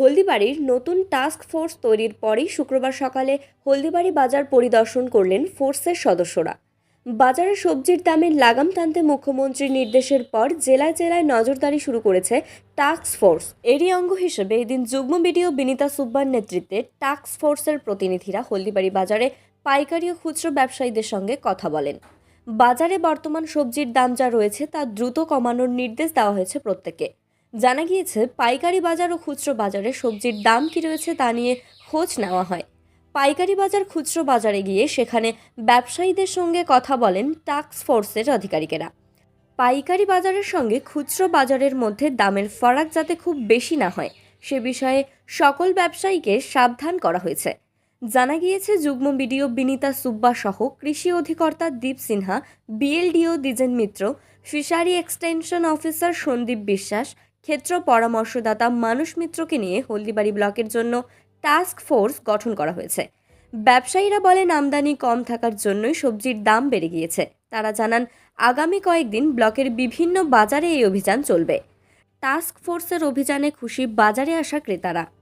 হলদিবাড়ির নতুন task force তৈরির পরেই শুক্রবার সকালে হলদিবাড়ি বাজার পরিদর্শন করলেন ফোর্সের সদস্যরা। বাজারে সবজির দামের লাগাম টানতে মুখ্যমন্ত্রীর নির্দেশের পর জেলায় জেলায় নজরদারি শুরু করেছে টাস্ক ফোর্স এরই অঙ্গ হিসেবে এদিন যুগ্ম বিডিও বিনীতা সুব্বার নেতৃত্বে টাস্ক ফোর্সের প্রতিনিধিরা হলদিবাড়ি বাজারে পাইকারি ও খুচরো ব্যবসায়ীদের সঙ্গে কথা বলেন। বাজারে বর্তমান সবজির দাম যা রয়েছে তা দ্রুত কমানোর নির্দেশ দেওয়া হয়েছে প্রত্যেকে জানা গিয়েছে, পাইকারি বাজার ও খুচরো বাজারে সবজির দাম কি রয়েছে তা নিয়ে খোঁজ নেওয়া হয়। পাইকারি বাজার, খুচরো বাজারে গিয়ে সেখানে ব্যবসায়ীদের সঙ্গে কথা বলেন টাস্ক ফোর্সের আধিকারিকেরা। পাইকারি বাজারের সঙ্গে খুচরো বাজারের মধ্যে দামের ফারাক যাতে খুব বেশি না হয়, সে বিষয়ে সকল ব্যবসায়ীকে সাবধান করা হয়েছে। জানা গিয়েছে, যুগ্ম বিডিও বিনীতা সুব্বা সহ কৃষি অধিকর্তা Dip Sinha, BLDO Dwijen Mitra, fishery extension officer Sandip Biswas ক্ষেত্র পরামর্শদাতা মানুষ মিত্রকে নিয়ে হলদিবাড়ি ব্লকের জন্য টাস্ক ফোর্স গঠন করা হয়েছে। ব্যবসায়ীরা বলেন আমদানি কম থাকার জন্যই সবজির দাম বেড়ে গিয়েছে। তারা জানান, আগামী কয়েকদিন ব্লকের বিভিন্ন বাজারে এই অভিযান চলবে। টাস্ক ফোর্সের অভিযানে খুশি বাজারে আসা ক্রেতারা।